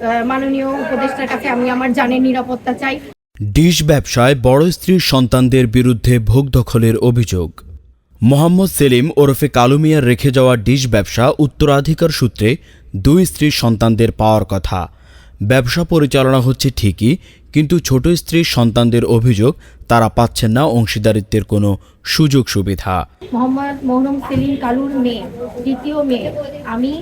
মাননীয় উপদেষ্টার কাছে আমি আমার জানের নিরাপত্তা চাই। ডিশ ব্যবসায় বড় স্ত্রীর সন্তানদের বিরুদ্ধে ভোগ দখলের অভিযোগ। মোহাম্মদ সেলিম ওরফে কালুমিয়ার রেখে যাওয়া ডিশ ব্যবসা উত্তরাধিকার সূত্রে দুই স্ত্রীর সন্তানদের পাওয়ার কথা। ব্যবসা পরিচালনা হচ্ছে ঠিকই, কিন্তু ছোট স্ত্রীর সন্তানদের অভিযোগ তারা পাচ্ছেন না অংশীদারিত্বের কোনো সুযোগ সুবিধা। মোহাম্মদ মহরম সেলিম কালুর মেয়ে, দ্বিতীয় মেয়ে। আমি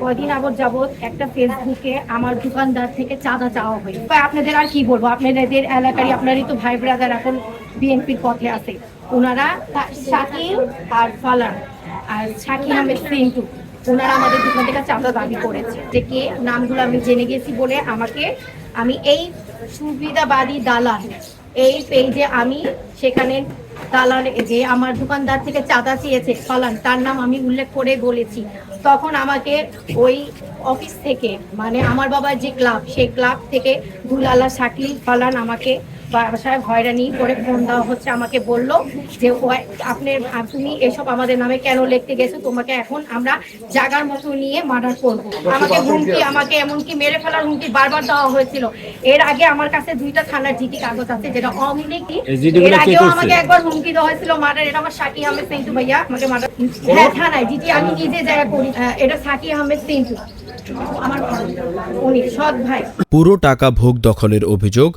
কয়দিন আগত যাবৎ একটা ফেসবুকে আমার দোকানদার থেকে চাঁদা চাওয়া হয় আপনাদের আর কি বলব? আপনাদের এলাকারই, আপনারই তো ভাই ব্রাদার এখন বিএনপির পথে আছে। ওনারা শাকিল আর ফালান। আর শাকিল আহমেদ সিন্টু ওনারা আমাদের দোকান থেকে চাঁদা দাবি করেছে যে কে নামগুলো আমি জেনে গেছি বলে আমাকে আমি এই সুবিধাবাদী দালাল, এই পেজে আমি সেখানে দালাল, যে আমার দোকানদার থেকে চাঁদা চেয়েছে, ফালান, তার নাম আমি উল্লেখ করে বলেছি। তখন আমাকে ওই অফিস থেকে মানে আমার বাবার যে ক্লাব, সেই ক্লাব থেকে দুলালা শাকিল ফালান আমাকে বাসায় হয়রানি করে ফোন দেওয়া হচ্ছে আমাকে বলল যে আপনি তুমি এসব আমাদের নামে কেন লিখতে গেছো? তোমাকে এখন আমরা জাগার মতো নিয়ে মার্ডার করব। আমাকে হুমকি আমাকে এমনকি মেরে ফেলার হুমকি বারবার দেওয়া হয়েছিল। এর আগে আমার কাছে দুইটা থানার জিডি কাগজ আছে যেটা আওয়ামী এর আগেও আমাকে একবার হুমকি দেওয়া হয়েছিল মার্ডার এটা আমার সাকি আহমেদ সিন্টু ভাইয়া আমাকে মার্ডার হ্যাঁ থানায় জিডি আমি নিজে জায়গা করি। এটা সাকি আহমেদ সিন্টু। আমার উনি সৎ ভাই পুরো টাকা ভোগ দখলের অভিযোগ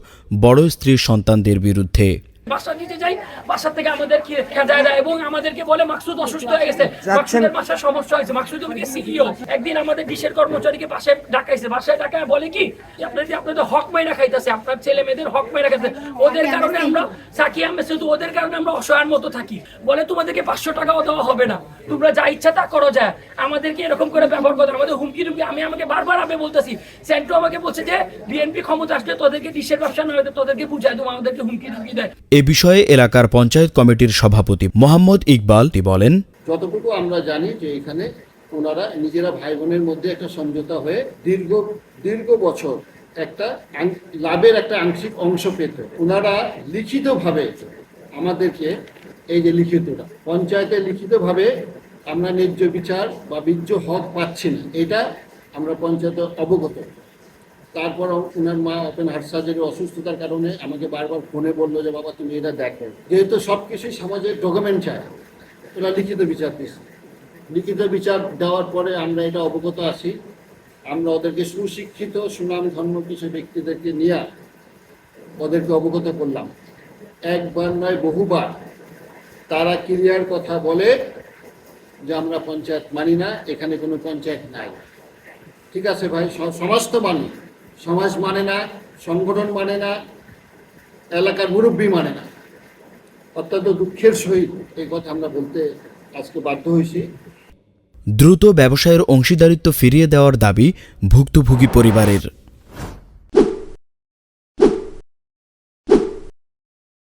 বড় স্ত্রীর সন্তানদের বিরুদ্ধে। বাসা নিতে যাই বাসা থেকে আমাদেরকে খেদায় দেয় এবং আমাদেরকে বলে মাকসুদ অসুস্থ হয়ে গেছে। মাকসুদের বাসার সমস্যা হয়েছে। মাকসুদ আমাকে সিইও একদিন আমাদের ডিশের কর্মচারীকে পাশে ডাকাইছে। বাসায় ডাকায় বলে কি যে আপনাদের আপনাদের হক মাইনা খাইতেছে। আপনার ছেলে মেয়েদের হক মাইনা খাইতেছে। ওদের কারণে আমরা সাকি আহমেদ শুধু ওদের কারণে আমরা অসহায়ের মতো থাকি। বলে তোমাদেরকে পাঁচশো টাকাও দেওয়া হবে না। তোমরা যা ইচ্ছা তা করো যায় আমাদেরকে এরকম করে ব্যবহার করো। আমাদের হুমকি টুমকি আমি আমাকে বারবার আমি বলতেছি সেন্টু আমাকে বলছে যে বিএনপি ক্ষমতা আসলে তোদেরকে ডিশের ব্যবসা নয় তোদেরকে বুঝায় দেবো আমাদেরকে হুমকি টুমকি দেয়। এ বিষয়ে এলাকার পঞ্চায়েত কমিটির সভাপতি মোহাম্মদ ইকবাল বলেন যতটুকু আমরা জানি যে এখানে ওনারা নিজেরা ভাই বোনের মধ্যে একটা সমঝোতা হয়ে দীর্ঘ দীর্ঘ বছর একটা লাভের একটা আংশিক অংশ পেত ওনারা লিখিতভাবে আমাদেরকে এই যে লিখিতটা, পঞ্চায়েতে লিখিতভাবে আমরা ন্যায্য বিচার বা বীর্য হক পাচ্ছি না, এটা আমরা পঞ্চায়েতে অবগত। তারপর ওনার মা ওপেন হার্ট সার্জারি অসুস্থতার কারণে আমাকে বারবার ফোনে বলল যে, বাবা, তুমি এটা দেখো। যেহেতু সব কিছুই সমাজের ডকুমেন্ট চায় ওরা লিখিত বিচার দিচ্ছে। লিখিত বিচার দেওয়ার পরে আমরা এটা অবগত আছি। আমরা ওদেরকে সুশিক্ষিত সুনাম ধর্ম কিছু ব্যক্তিদেরকে নিয়ে ওদেরকে অবগত করলাম। একবার নয়, বহুবার তারা ক্লিয়ার কথা বলে যে আমরা পঞ্চায়েত মানি না, এখানে কোনো পঞ্চায়েত নাই। ঠিক আছে ভাই সমাজ তো মানি, সমাজ মানে না, সংগঠন মানে না, এলাকার মুরব্বী মানে না। অত্যন্ত দুঃখের সহিত এই কথা আমরা বলতে আজকে বাধ্য হয়েছি। দ্রুত ব্যবসায়ের অংশীদারিত্ব ফিরিয়ে দেওয়ার দাবি ভুক্তভোগী পরিবারের।